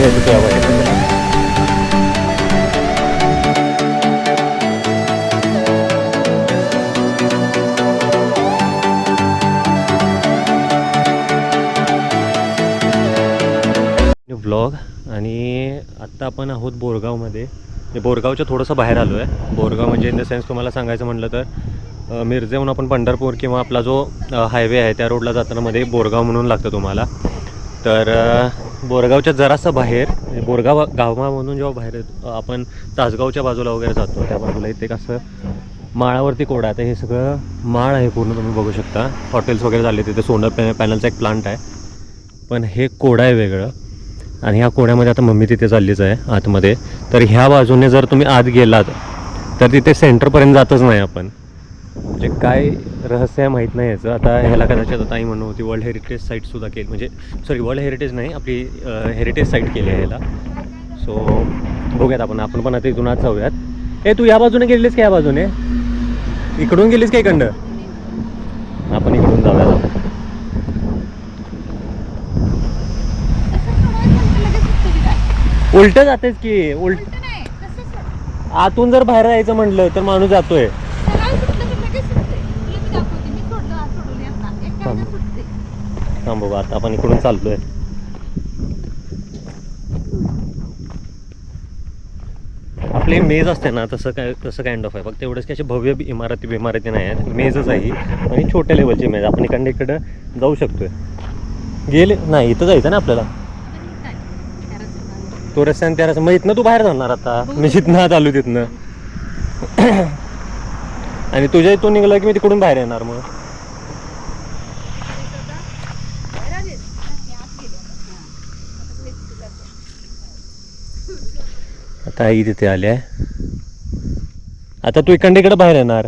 मी blog आणि आत्ता आपण आहोत बोरगावमध्ये. म्हणजे बोरगावच्या थोडंसं बाहेर आलो आहे बोरगाव म्हणजे इन द सेन्स तुम्हाला सांगायचं म्हटलं तर मिरजेहून आपण पंढरपूर किंवा आपला जो हायवे आहे त्या रोडला जाताना मध्ये बोरगाव म्हणून लागतं तुम्हाला. तर बोरगावच्या जरासं बाहेर म्हणजे बोरगाव बोरगाव गावामधून जेव्हा बाहेर येतो, आपण तासगावच्या बाजूला वगैरे जातो त्या बाजूला इथे कसं माळावरती कोडा तर हे सगळं माळ आहे पूर्ण तुम्ही बघू शकता. हॉटेल्स वगैरे झाले तिथे सोलर पॅ पॅनलचा एक प्लांट आहे. पण हे कोडा आहे वेगळं. आणि ह्या कोड्यामध्ये आता मम्मी तिथे चाललीच आहे आतमध्ये. तर ह्या बाजूने जर तुम्ही आत गेलात तर तिथे सेंटरपर्यंत जातच नाही आपण. म्हणजे काय रहस्य माहीत नाही याचं. आता ह्याला कदाचित आता आई म्हणून होती वर्ल्ड हेरिटेज साईटसुद्धा केली म्हणजे सॉरी वर्ल्ड हेरिटेज नाही आपली हेरिटेज साईट केली आहे ह्याला. सो बघूयात आपण आपण पण आता इथून आज जाऊयात. ए तू या बाजूने गेलीस का या बाजूने? इकडून गेलीस का इकडं आपण इकडून जाऊयात. उलट जातेच की उलट आतून जर बाहेर जायचं म्हटलं तर माणूस जातोय. थांब आता आपण इकडून चाललोय. आपली मेज असते ना तसं काय तसं काइंड ऑफ आहे. फक्त एवढंच की अशी भव्य इमारती बिमारती नाही आहेत. मेजच आहे आणि छोट्या लेवलची मेज. आपण इकडे इकडं जाऊ शकतोय. गेले नाही इथं जायचं ना आपल्याला? तो रस्त्याने त्या रस्त्या मग इथनं तू बाहेर जाणार आता. मी जिथनं चालू तिथनं. आणि तुझ्या इथून निघालं की मी तिकडून बाहेर येणार मग. ताई तिथे आली आहे. आता तू इकडे बाहेर येणार.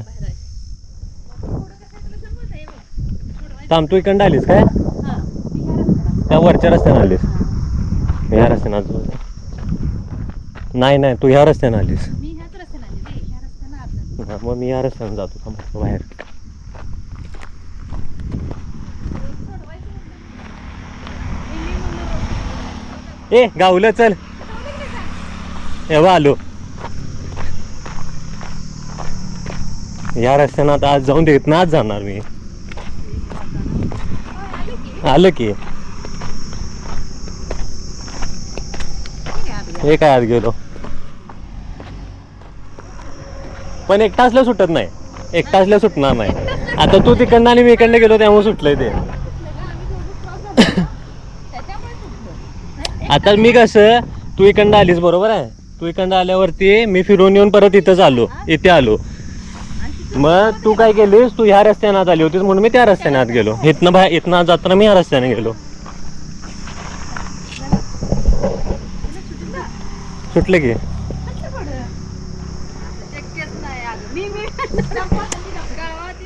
थांब तू इकडं आलीस काय? त्या वरच्या रस्त्याने आलीस. ह्या रस्त्याने आज नाही नाही तू ह्या रस्त्याने आलीस. मग मी ह्या रस्त्याने जातो. थांब बाहेर. ए गावलं चल. एव्हा आलो. या रस्त्यानं आता आज जाऊन देत ना आज जाणार मी. आलं की. हे काय आज गेलो? पण एक तासला सुटत नाही. एक असल्या सुटणार नाही. आता तू तिकडनं आणि मी इकडनं गेलो त्यामुळे सुटलंय ते. आता मी कसं तू इकडनं आलीस बरोबर आहे? तू इकडनं आल्यावरती मी फिरून येऊन परत इथंच आलो इथे आलो. मग तू काय केलीस? तू ह्या रस्त्याने आत आली होतीस म्हणून मी त्या रस्त्याने आत गेलो. इथनं बाहेर इथनं जाताना मी ह्या रस्त्याने गेलो. सुटले की?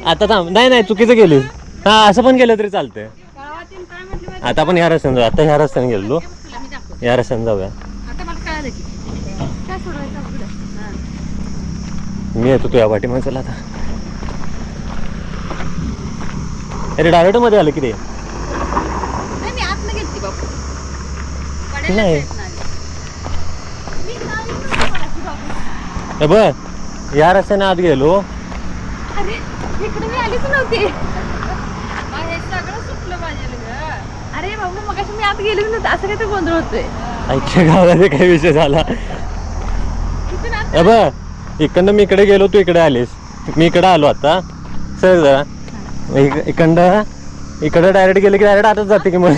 आता थांब. नाही नाही चुकीचं गेलीस हा असं पण केलं तरी चालतंय. आता आपण ह्या रस्त्याने जाऊ. आता ह्या रस्त्याने गेलो या रस्त्याने जाऊया. मी येतो तुझ्या पाठी मग चला आता. अरे डायरेक्टमध्ये आलं की रे. नाही. बघ या रस्त्याने आत गेलो. मी आलीच नव्हती. अरे बाबा मग मी आत गेले नव्हतं. असं काय तर गोंधळ होतोय. आईच्या गावाला काय विषय झाला. बघ इकडनं मी इकडे गेलो तू इकडे आलीस. मी इकडे आलो आता. सर जरा. इक- इकडनं इकडे डायरेक्ट गेले की डायरेक्ट आताच जाते की मग.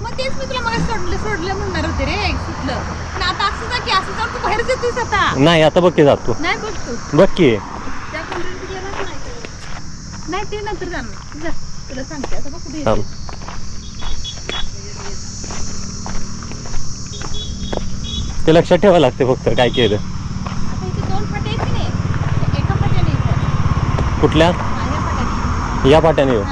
मग तेच मी तुला मग सोडलं सोडलं म्हणणार होते रे सुटलं. पण आता असं जा की असं जाऊन तू बाहेर येतोयस आता. नाही आता बघ की जातो. नाही बघ तू. बघ की. त्या कोणत्या गेलाच नाही तर. नाही ते नंतर जाणार. जा तुला सांगते आता बघ कुठे थांब. येते. ते लक्षात ठेवावं लागते फक्त काय केलं आता इथे दोन फाटे आहेत की नाही एका फाट्याने येतात. कुठल्या? या पाट्याने येऊ.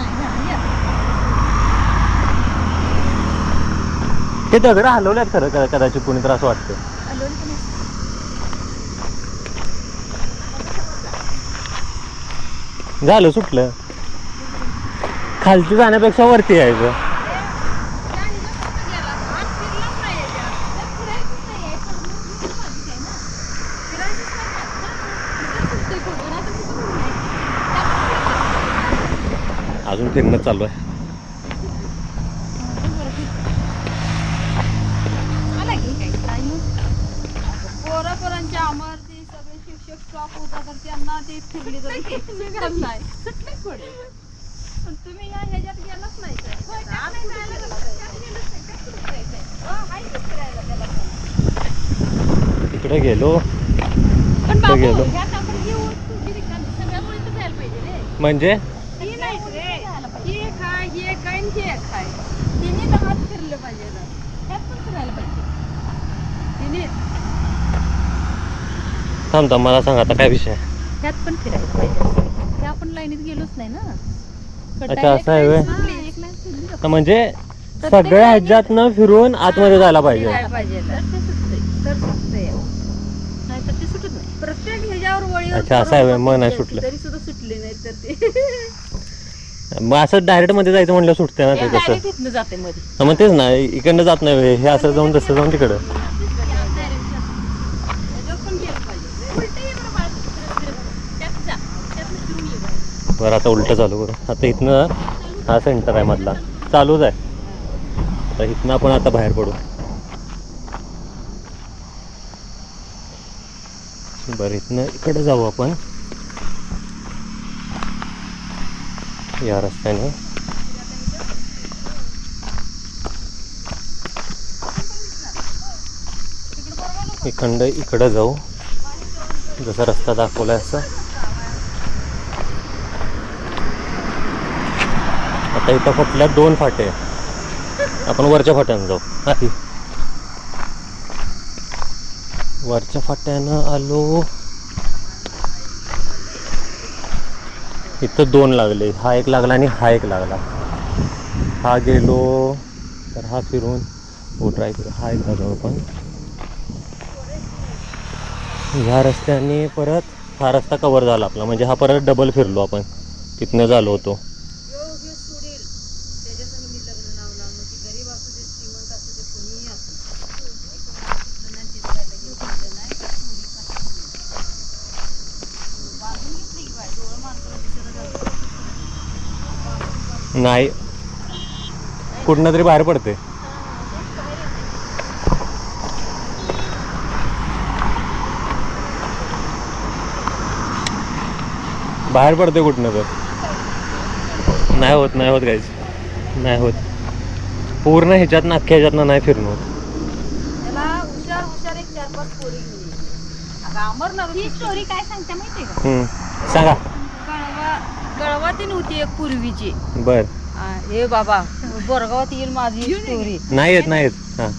ते दगड हलवल्यात खरं क- कदाचित कुणी तर असं वाटतं झालं सुटलं. खालती जाण्यापेक्षा वरती यायचं त्या ह्याच्यात गेला. आत फिरलाच नाही याच्यात. त्या पुढे फिरणं चालू आहे आला की काय काय पोरं पोरांच्या आमर ते सगळे शिक्षक स्टॉप होता तर त्यांना ते फिरले तर सुटत नाही सुटले पुढे पण तुम्ही या ह्याच्यात गेलाच नाही तर. होय, त्यात आम्ही नाही जायला जायला बघा, त्यात गेलोच नाही, त्यात जायचंय? हो, आहे. की फिरायला? त्याला पण. तिकडे गेलो. पण तिथं बाबू गेलो. ह्यात आपण ही तुझी रिकामी सगळ्यामुळे तर जायला पाहिजे रे म्हणजे ही नाही रे ही एक आहे ही एक आहे आणि ही एक आहे हात फिरले पाहिजे ना. त्यात पण फिरायला पाहिजे. थांब थांब मला सांग आता काय विषय त्यात पण फिरायला पाहिजे. आपण लाईनीत गेलोच नाही ना. अच्छा असं आहे व्हय. म्हणजे सगळ्या ह्याच्यातनं फिरून आतमध्ये जायला पाहिजे. फिरायला पाहिजे. तर ते सुटतंय. तर सुटते नाही तर ते सुटत नाही. प्रत्येक ह्याच्यावर वळीवर अच्छा, असं आहे मन आहे सुटलं. तरी सुद्धा सुटले नाही तर ते. मग असं डायरेक्टमध्ये जायचं म्हणलं सुटते ना ते कसं डायरेक्ट इथनं जाते मध्ये. हा, मग तेच ना इकडनं जात नाही. हे असं जाऊन तसं जाऊन तिकडं. बरं आता उलटं चालू करू. आता इथनं हा सेंटर आहे मधला. चालूच आहे. आता इथनं आपण आता बाहेर पडू. बरं इथनं इकडे जाऊ आपण. या रस्त्याने. इकडं इकडं जाऊ. जसा रस्ता दाखवलाय असं. आता इथं फटल्या दोन फाटे. आपण वरच्या फाट्यानं जाऊ. आधी वरच्या फाट्यानं आलो. इथं दोन लागले. हा एक लागला आणि हा एक लागला. हा गेलो तर हा फिरून हो ट्राय करू हा एक झालो आपण ह्या रस्त्याने परत हा रस्ता कवर झाला आपला. म्हणजे हा परत डबल फिरलो आपण. तिथनं झालो होतो यो हे सोडील त्याच्यासंग मी लग्न लावला मग ती गरीब असू दे श्रीमंत असू दे कोणीही असू दे कुठलं नाही ते करायला गेलं पाहिजे नाही चोरी करायची. बांधून घेतली की बाय डोळं माणसाला दिसत नाही. कुठनं तरी बाहेर पडते. बाहेर पडते कुठनं तर. नाही होत नाही होत काहीच नाही होत. पूर्ण ह्याच्यातनं अख्ख्या ह्याच्यातनं नाही फिरणं होत ही स्टोरी काय सांगते माहितीये का? हम्म. सांगा. कळवा कळवाती नव्हती एक पूर्वीची. बर. आ, हे बाबा बोरगावात येईल माझी स्टोरी नाही येत नाही येत हां.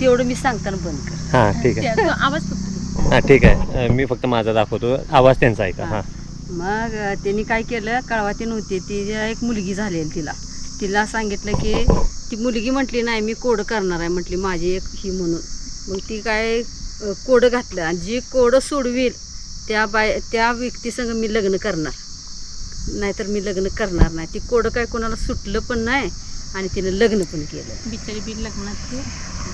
तेवढं मी सांगताना बंद कर. हां ठीक आहे. त्या- तो आवाज फक्त. हां ठीक आहे. अं, मी फक्त माझा दाखवतो. आवाज त्यांचा ऐका हां. मग अ, त्यांनी काय केलं? कळवाती नव्हती ती एक मुलगी झालेली तिला. तिला सांगितलं की ती मुलगी म्हटली नाही मी कोड करणार आहे. म्हटली माझी एक ही म्हणून. मग ती काय कोड घातलं. आणि जी कोड सोडवील त्या बाय त्या व्यक्तीसंग मी लग्न करणार. नाहीतर मी लग्न करणार नाही. ती कोड काय कोणाला सुटलं पण नाही आणि तिनं लग्न पण केलं. बिचारी बिल लग्नात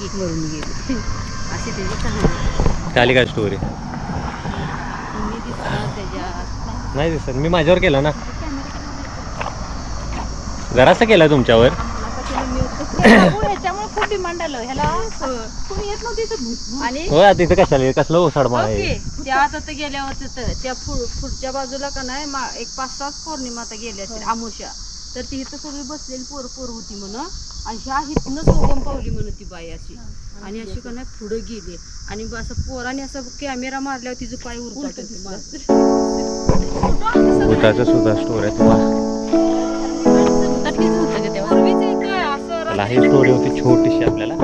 गीत मरून गेली. अशी त्याची कहाणी. झाली काय स्टोरी मी दिसणार त्याच्या नाही दिसत. मी माझ्यावर केला ना. जरासा केला तुमच्यावर? डिमांड आलं ह्याला? कोणी येत नव्हती इथं. आणि? हो आता इथं कशाला? कसलं ओसाडमा आहे? ओके. त्या आता ते गेल्यावर तिथं त्या पुढच्या बाजूला का नाही मा- एक पाच सात पौर्णिमा आता गेल्या असतील आमुषा तर ती इथं सगळी बसलेली पोर पोर होती म्हण. आणि ह्या हिथनच उगम पावली म्हण ती बाई अशी. आणि अशी का नाही पुढं गेली. आणि ब- असं पोराने असं कॅमेरा मारल्यावर तिचं पाय उलट भूताचं सुद्धा स्टोरी आहे. तुम्हाला मिळाला ही स्टोरी होती छोटीशी आपल्याला.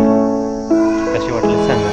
कशी वाटली सांग.